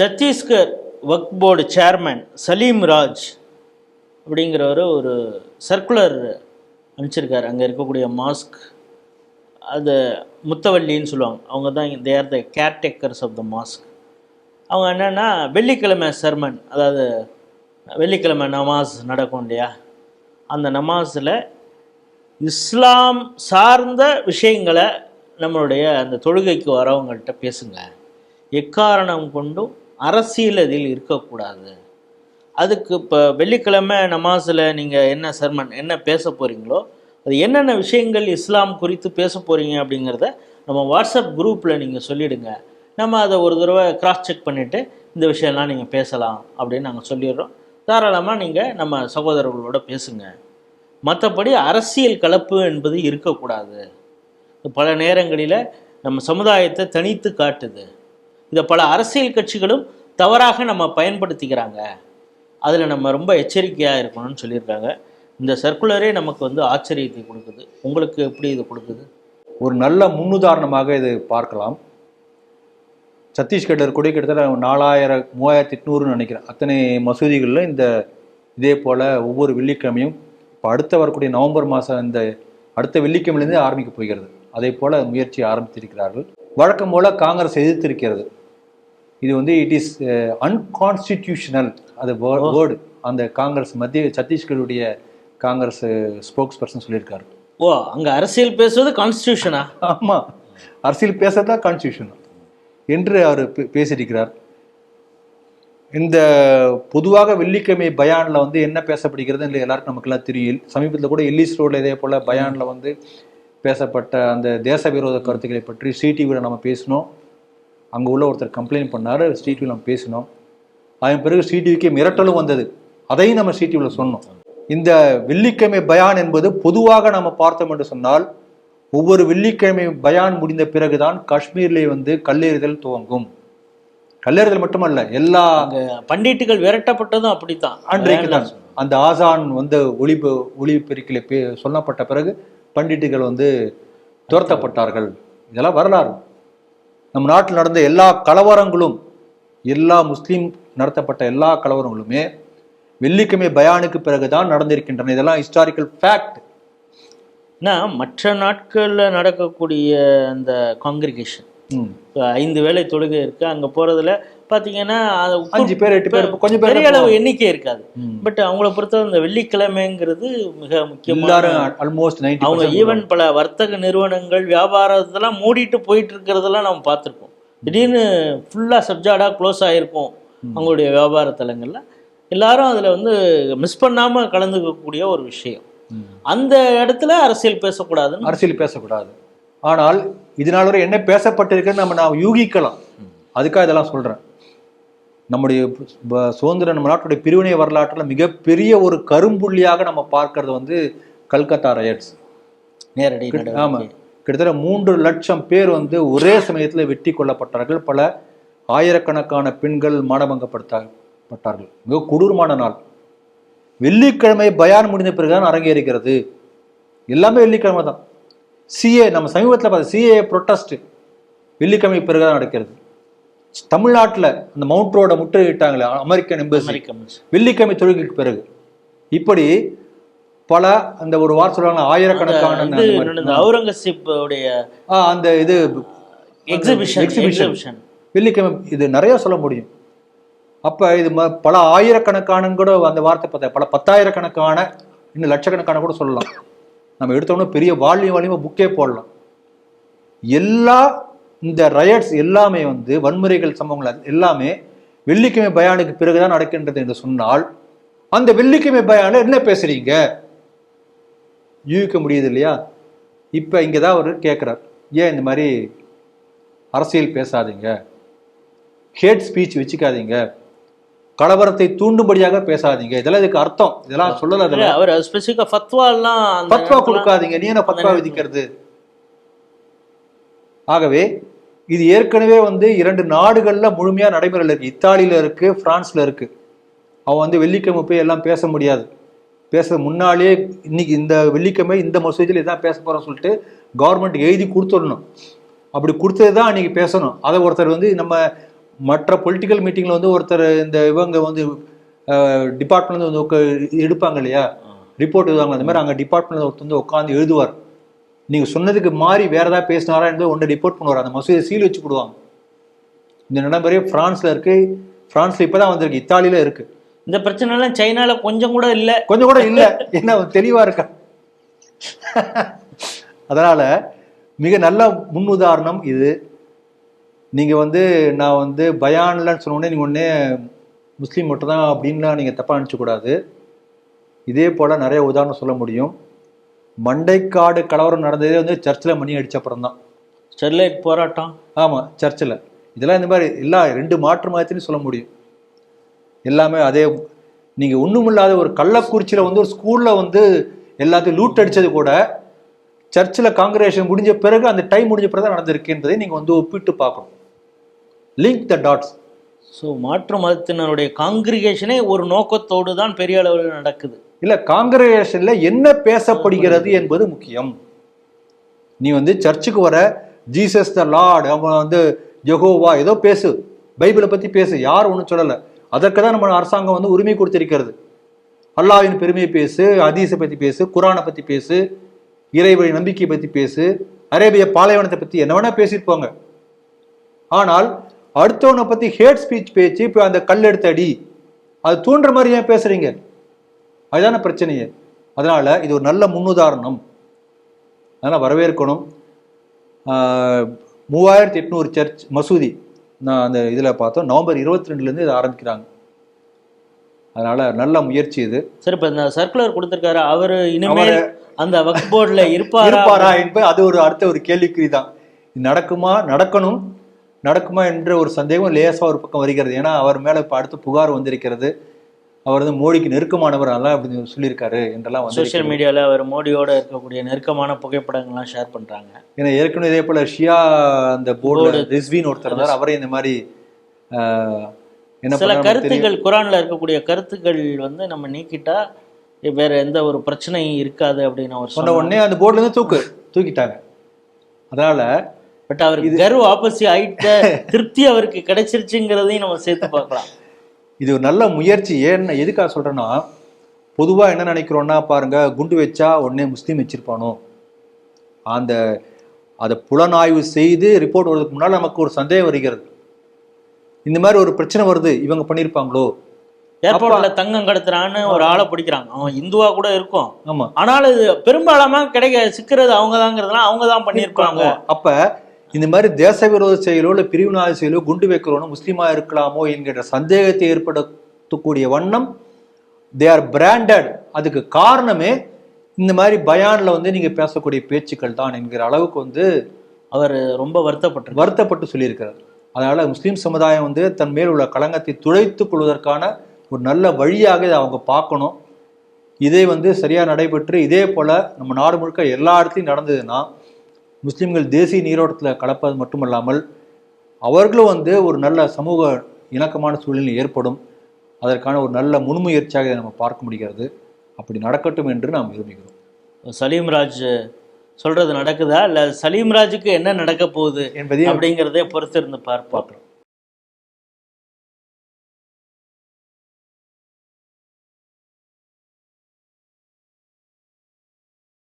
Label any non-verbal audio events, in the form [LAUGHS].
சத்தீஸ்கர் வக் board chairman Salim Raj அப்படிங்கிறவர் ஒரு சர்க்குலர் அனுப்பிச்சிருக்கார். அங்கே இருக்கக்கூடிய மாஸ்க். அது முத்தவல்லின்னு சொல்லுவாங்க. அவங்க தான் they are the caretakers of the mosque அவங்க என்னென்னா வெள்ளிக்கிழமை சர்மன் அதாவது வெள்ளிக்கிழமை நமாஸ் நடக்கும் இல்லையா? அந்த நமாஸில் இஸ்லாம் சார்ந்த விஷயங்களை நம்மளுடைய அந்த தொழுகைக்கு வரவங்கள்ட்ட பேசுங்க. எக்காரணம் கொண்டும் அரசியல் அதில் இருக்கக்கூடாது. அதுக்கு இப்போ வெள்ளிக்கிழமை நமாஸில் நீங்கள் என்ன சர்மன் என்ன பேச போகிறீங்களோ அது என்னென்ன விஷயங்கள் இஸ்லாம் குறித்து பேச போகிறீங்க அப்படிங்கிறத நம்ம வாட்ஸ்அப் குரூப்பில் நீங்கள் சொல்லிவிடுங்க நம்ம அதை ஒரு தடவை கிராஸ் செக் பண்ணிவிட்டு இந்த விஷயம்லாம் நீங்கள் பேசலாம் அப்படின்னு நாங்கள் சொல்லிடுறோம். தாராளமாக நீங்கள் நம்ம சகோதரர்களோட பேசுங்க. மற்றபடி அரசியல் கலப்பு என்பது இருக்கக்கூடாது. பல நேரங்களில் நம்ம சமுதாயத்தை தனித்து காட்டுது. இதை பல அரசியல் கட்சிகளும் தவறாக நம்ம பயன்படுத்திக்கிறாங்க. அதில் நம்ம ரொம்ப எச்சரிக்கையாக இருக்கணும்னு சொல்லியிருக்காங்க. இந்த சர்க்குலரே நமக்கு வந்து ஆச்சரியத்தை கொடுக்குது. உங்களுக்கு எப்படி இது கொடுக்குது? ஒரு நல்ல முன்னுதாரணமாக இது பார்க்கலாம். சத்தீஸ்கட்டில் இருக்கக்கூடிய கிட்டத்தட்ட நாலாயிரம் மூவாயிரத்தி எட்நூறுன்னு நினைக்கிறேன். அத்தனை மசூதிகளில் இந்த இதே போல் ஒவ்வொரு வெள்ளிக்கிழமையும் இப்போ அடுத்த வரக்கூடிய நவம்பர் மாதம் இந்த அடுத்த வெள்ளிக்கிழமையிலேருந்து ஆரம்பிக்க போகிறது. அதே போல் முயற்சி ஆரம்பித்திருக்கிறார்கள். வழக்கம் போல் காங்கிரஸ் எதிர்த்திருக்கிறது. இது வந்து இட் இஸ் அன்கான்ஸ்டிடியூஷனல் அது வேர்டு அந்த காங்கிரஸ் மத்திய சத்தீஸ்கருடைய காங்கிரஸ் ஸ்போக்ஸ் பர்சன் சொல்லியிருக்காரு. ஓ அங்கே அரசியல் பேசுவது கான்ஸ்டியூஷனா ஆமா. அரசியல் பேசுறதா கான்ஸ்டியூஷன் என்று அவர் பேசியிருக்கிறார். இந்த பொதுவாக வெள்ளிக்கிழமை பயான்ல வந்து என்ன பேசப்படுகிறது எல்லாருக்கும் நமக்கெல்லாம் தெரியும். சமீபத்தில் கூட எல்லிஸ் ரோட்ல இதே போல பயான்ல வந்து பேசப்பட்ட அந்த தேச விரோத கருத்துக்களை பற்றி சிடிவியில் நம்ம பேசினோம். அங்கே உள்ள ஒருத்தர் கம்ப்ளைண்ட் பண்ணார் சிடிவியில் நம்ம பேசினோம். அதன் பிறகு சிடிவிக்கு மிரட்டலும் வந்தது. அதையும் நம்ம சிடிவியில் சொன்னோம். இந்த வெள்ளிக்கிழமை பயான் என்பது பொதுவாக நம்ம பார்த்தோம் என்று சொன்னால் ஒவ்வொரு வெள்ளிக்கிழமை பயான் முடிந்த பிறகுதான் காஷ்மீரிலே வந்து கல்லெறிதல் துவங்கும். கல்லெறிதல் மட்டுமல்ல எல்லா பண்டிட்டுகள் விரட்டப்பட்டதும் அப்படித்தான். அன்றைக்கு தான் அந்த ஆசான் வந்து ஒளிபு ஒளிபெருக்கில பே சொல்லப்பட்ட பிறகு பண்டிட்டுகள் வந்து துரத்தப்பட்டார்கள். இதெல்லாம் வரலாறு. நம்ம நாட்டில் நடந்த எல்லா கலவரங்களும் எல்லா முஸ்லீம் நடத்தப்பட்ட எல்லா கலவரங்களுமே வெள்ளிக்கிழமை பயானுக்கு பிறகுதான் நடந்திருக்கின்றன. இதெல்லாம் ஹிஸ்டாரிக்கல் ஃபேக்ட் ஏன்னா மற்ற நாட்களில் நடக்கக்கூடிய அந்த காங்கிரிகேஷன் இப்போ ஐந்து வேளை தொழுகை இருக்கு. அங்கே போகிறதுல பார்த்தீங்கன்னா அஞ்சு பேர் எட்டு பேர் கொஞ்சம் பேர் பெரிய அளவு எண்ணிக்கை இருக்காது. பட் அவங்கள பொறுத்தவரை இந்த வெள்ளிக்கிழமைங்கிறது மிக எல்லாரும் ஆல்மோஸ்ட் அவங்க ஈவன் பல வர்த்தக நிறுவனங்கள் வியாபாரத்தெல்லாம் மூடிட்டு போயிட்டு இருக்கிறதெல்லாம் நம்ம பார்த்துருக்கோம் திடீர்னு ஃபுல்லாக சப்ஜாடாக க்ளோஸ் ஆகிருக்கும் அவங்களுடைய வியாபார தலங்கள்ல. எல்லாரும் அதில் வந்து மிஸ் பண்ணாமல் கலந்துக்கக்கூடிய ஒரு விஷயம். அந்த இடத்துல அரசியல் பேசக்கூடாதுன்னு அரசியல் பேசக்கூடாது. ஆனால் இதனால என்ன பேசப்பட்டிருக்குன்னு நம்ம நான் யூகிக்கலாம். அதுக்காக இதெல்லாம் சொல்றேன். நம்முடைய சுதந்திர நம்ம நாட்டுடைய பிரிவினை வரலாற்றில் மிகப்பெரிய ஒரு கரும்புள்ளியாக நம்ம பார்க்கறது வந்து கல்கத்தா ரயட்ஸ். நேரடி ஆமா நடவடிக்கை. கிட்டத்தட்ட மூன்று லட்சம் பேர் வந்து ஒரே சமயத்தில் வெட்டி கொல்லப்பட்டார்கள் பல ஆயிரக்கணக்கான பெண்கள் மானபங்கப்படுத்தப்பட்டார்கள். மிக கொடூரமான நாள். வெள்ளிக்கிழமை பயான் முடிந்த பிறகுதான் அரங்கேறுகிறது. எல்லாமே வெள்ளிக்கிழமை தான் சிஏ நம்ம சமீபத்தில் பார்த்த சிஏ ப்ரொட்டஸ்ட் வெள்ளிக்கிழமை பிறகுதான் நடக்கிறது. தமிழ்நாட்டில் அந்த மவுண்ட் ரோட முற்றுகையிட்டாங்களே அமெரிக்கன் எம்பசி வெள்ளிக்கிழமை தொழுகைக்கு பிறகு. இப்படி பல அந்த ஒரு வாரம் சொல்றாங்க ஆயிரக்கணக்கான அந்த இது மாதிரி. இந்த அவுரங்கசீப் உடைய ஆ, அந்த இது எக்ஸிபிஷன் எக்ஸிபிஷன் வெள்ளிக்கிழமை இது நிறைய சொல்ல முடியும். அப்ப இது பல ஆயிரக்கணக்கான கூட அந்த வார்த்தை பார்த்தா பல பத்தாயிரக்கணக்கான இன்னும் லட்சக்கணக்கான கூட சொல்லலாம். நம்ம எடுத்தோம்னா பெரிய வால்யூம் வால்யூமா புக்கே போடலாம். எல்லா இந்த ரயட்ஸ் எல்லாமே வந்து வன்முறைகள் சம்பவங்கள் எல்லாமே வெள்ளிக்கிழமை பயானுக்கு பிறகுதான் நடக்கின்றது என்று சொன்னால் அந்த வெள்ளிக்கிழமை பயானில் என்ன பேசுறீங்க? யூகிக்க முடியுது இல்லையா? இப்ப இங்க தான் அவர் கேட்குறார் ஏன் இந்த மாதிரி அரசியல் பேசாதீங்க? ஹேட் ஸ்பீச் வச்சுக்காதீங்க. கலவரத்தை தூண்டும்படியாக பேசாதீங்க. இதெல்லாம் இதுக்கு அர்த்தம். இதெல்லாம் சொல்லல அவர் ஸ்பெசிஃபிக்கா ஃபத்வா எல்லாம் அந்த பத்வா நேரத்துல- கொடுக்காதீங்க. நீ என்ன பத்வா நேரத்துல- விதிக்கிறது? ஆகவே இது ஏற்கனவே வந்து இரண்டு நாடுகள்ல முழுமையா நடைமுறையில் இருக்கு. இத்தாலியில இருக்கு பிரான்ஸ்ல இருக்கு. அவன் வந்து வெள்ளிக்கிழமை போய் எல்லாம் பேச முடியாது. பேச முன்னாலே இன்னைக்கு இந்த வெள்ளிக்கிழமை இந்த மசூதியில் இதான் பேச போறோம்னு சொல்லிட்டு கவர்மெண்ட் எழுதி கொடுத்துடணும். அப்படி கொடுத்தது தான் அன்னைக்கு பேசணும். அதை ஒருத்தர் வந்து நம்ம மற்ற பொலிட்டிக்கல் மீட்டிங்ல வந்து ஒருத்தர் இந்த இவங்க வந்து டிபார்ட்மெண்ட் வந்து உக்க- எடுப்பாங்க இல்லையா? ரிப்போர்ட் எழுதுவாங்க. அந்த மாதிரி அங்கே டிபார்ட்மெண்ட்ல ஒருத்தர் வந்து உட்காந்து எழுதுவார். நீங்க சொன்னதுக்கு மாறி வேற ஏதாவது பேசினாரா என்று ஒன்று ரிப்போர்ட் பண்ணுவார். அந்த மசூதியை சீல் வச்சு போடுவாங்க. இந்த நடைமுறை பிரான்ஸ்ல இருக்கு. பிரான்ஸ்ல இப்பதான் வந்திருக்கு. இத்தாலியில இருக்கு. இந்த பிரச்சனை எல்லாம் சைனால கொஞ்சம் கூட இல்ல. கொஞ்சம் கூட இல்ல. என்ன அவன் தெளிவா இருக்கா? அதனால மிக நல்ல முன்னுதாரணம் இது. நீங்க வந்து நான் வந்து பயான்லன்னு சொன்ன உடனே நீங்க உடனே முஸ்லீம் மட்டும் தான் அப்படின்லாம் நீங்க தப்பா நினைச்ச கூடாது. இதே போல நிறைய உதாரணம் சொல்ல முடியும். மண்டைக்காடு கலவரம் நடந்ததே வந்து சர்ச்சில் மணி அடிச்ச அப்புறம் தான். ஸ்டெர்லைட் போராட்டம்? ஆமா சர்ச்சில். இதெல்லாம் இந்த மாதிரி எல்லா ரெண்டு மாற்று மதத்திலையும் சொல்ல முடியும். எல்லாமே அதே நீங்க ஒண்ணுமில்லாத ஒரு கள்ளக்குறிச்சியில வந்து ஒரு ஸ்கூல்ல வந்து எல்லாத்தையும் லூட் அடிச்சது கூட சர்ச்சில் காங்கிரேஷன் முடிஞ்ச பிறகு அந்த டைம் முடிஞ்ச பிறகு தான் நடந்திருக்கு என்பதை நீங்க வந்து ஒப்பிட்டு பார்க்கணும். லிங்க் த டாட்ஸ் ஸோ மாற்று மதத்தினருடைய காங்கிரிகேஷனே ஒரு நோக்கத்தோடு தான் பெரிய அளவில் நடக்குது. இல்ல காங்கிரேஷன்ல என்ன பேசப்படுகிறது என்பது முக்கியம். நீ வந்து சர்ச்சுக்கு வர ஜீசஸ் த லார்டு அவன் வந்து ஜெகோவா ஏதோ பேசு. பைபிளை பத்தி பேசு யாரும் ஒன்றும் சொல்லலை. அதற்கு தான் நம்ம அரசாங்கம் வந்து உரிமை கொடுத்திருக்கிறது. அல்லாவின் பெருமையை பேசு அதீசை பத்தி பேசு குரானை பத்தி பேசு இறைவழி நம்பிக்கையை பத்தி பேசு அரேபிய பாலைவனத்தை பத்தி என்ன வேணா பேசியிருப்பாங்க ஆனால் அடுத்தவனை பத்தி ஹேட் ஸ்பீச் பேச்சு இப்போ அந்த கல் எடுத்த அடி அது தூண்டுற மாதிரி ஏன் பேசுறீங்க? அதுதானே பிரச்சனையே? அதனால இது ஒரு நல்ல முன்னுதாரணம். அதனால் வரவேற்கணும். மூவாயிரத்தி எட்நூறு சர்ச் மசூதி. நான் அந்த இதில் பார்த்தோம். நவம்பர் இருபத்தி ரெண்டுலேருந்து இதை ஆரம்பிக்கிறாங்க. அதனால நல்ல முயற்சி இது. சரி இப்ப இந்த சர்க்குலர் கொடுத்திருக்காரு. அவரு இனிமேல் அந்த வக்ஃப் போர்டுல [LAUGHS] இருப்பாரா? இருப்பாரா என்பது அது ஒரு அடுத்த ஒரு கேள்விக்குறி தான் இது நடக்குமா? நடக்கணும். நடக்குமா என்ற ஒரு சந்தேகம் லேசா ஒரு பக்கம் வருகிறது. ஏன்னா அவர் மேல இப்ப அடுத்து புகார் வந்திருக்கிறது. அவர் வந்து மோடிக்கு நெருக்கமானவர் அதெல்லாம் அப்படி சொல்லியிருக்காரு என்றெல்லாம் வந்து சோஷியல் மீடியால அவர் மோடியோட இருக்கக்கூடிய நெருக்கமான புகைப்படங்கள்லாம் ஷேர் பண்றாங்க. ஏன்னா ஏற்கனவே இதே போல ஷியா அந்த போர்டு. ரிஸ்வின் ஒருத்தர் இருந்தார். அவரே இந்த மாதிரி சில. கருத்துக்கள் குரான்ல இருக்கக்கூடிய கருத்துக்கள் வந்து நம்ம நீக்கிட்டா வேற எந்த ஒரு பிரச்சனையும் இருக்காது அப்படின்னு அவர் சொன்ன உடனே அந்த போர்டுல இருந்து தூக்கு தூக்கிட்டாங்க. அதனால பட் அவருக்கு கர்வ ஆப்போசி ஆயிட்ட [LAUGHS] திருப்தி அவருக்கு கிடைச்சிருச்சுங்கிறதையும் நம்ம சேர்த்து பார்க்கலாம். இது ஒரு நல்ல முயற்சி. ஏன்னு எதுக்காக சொல்றேன்னா பொதுவா என்ன நினைக்கிறோம்னா பாருங்க குண்டு வச்சா உடனே முஸ்லீம் வச்சிருப்பானோ? அந்த அதை புலனாய்வு செய்து ரிப்போர்ட் வர்றதுக்கு முன்னால் நமக்கு ஒரு சந்தேகம் வருகிறது. இந்த மாதிரி ஒரு பிரச்சனை வருது. இவங்க பண்ணியிருப்பாங்களோ ஏர்போர்ட்ல தங்கம் கடத்துறான்னு ஒரு ஆளை பிடிக்கிறாங்க. அவன் இந்துவா கூட இருக்கும். ஆமா. ஆனாலும் இது பெரும்பாலாமா கிடைக்க சிக்கிறது அவங்க தாங்கிறதுலாம் அவங்க தான் பண்ணியிருப்பாங்க அப்ப இந்த மாதிரி தேச விரோத செயலோ இல்ல பிரிவினாத செயலோ குண்டு வைக்கிறோனோ முஸ்லீமா இருக்கலாமோ என்கிற சந்தேகத்தை ஏற்படுத்தக்கூடிய வண்ணம் தே ஆர் பிராண்டட் அதுக்கு காரணமே இந்த மாதிரி பயான்ல வந்து நீங்க பேசக்கூடிய பேச்சுக்கள் தான் என்கிற அளவுக்கு வந்து அவர் ரொம்ப வருத்தப்பட்டிருக்கார். வருத்தப்பட்டு சொல்லியிருக்கிறார். அதனால முஸ்லீம் சமுதாயம் வந்து தன் மேல் உள்ள களங்கத்தை துடைத்துக் கொள்வதற்கான ஒரு நல்ல வழியாக இதை அவங்க பார்க்கணும். இதே வந்து சரியா நடைபெற்று இதே போல நம்ம நாடு முழுக்க எல்லா இடத்துலையும் நடந்ததுன்னா முஸ்லிம்கள் தேசிய நீரோட்டத்தில் கலப்பது மட்டுமல்லாமல் அவர்களும் வந்து ஒரு நல்ல சமூக இணக்கமான சூழ்நிலை ஏற்படும். அதற்கான ஒரு நல்ல முன்முயற்சியாக இதை நம்ம பார்க்க முடிகிறது. அப்படி நடக்கட்டும் என்று நாம் விரும்புகிறோம். சலீம்ராஜ் சொல்றது நடக்குதா? இல்ல சலீம்ராஜுக்கு என்ன நடக்க போகுது என்பதையும் அப்படிங்கிறதே பொறுத்து இருந்து பார்ப்போம்.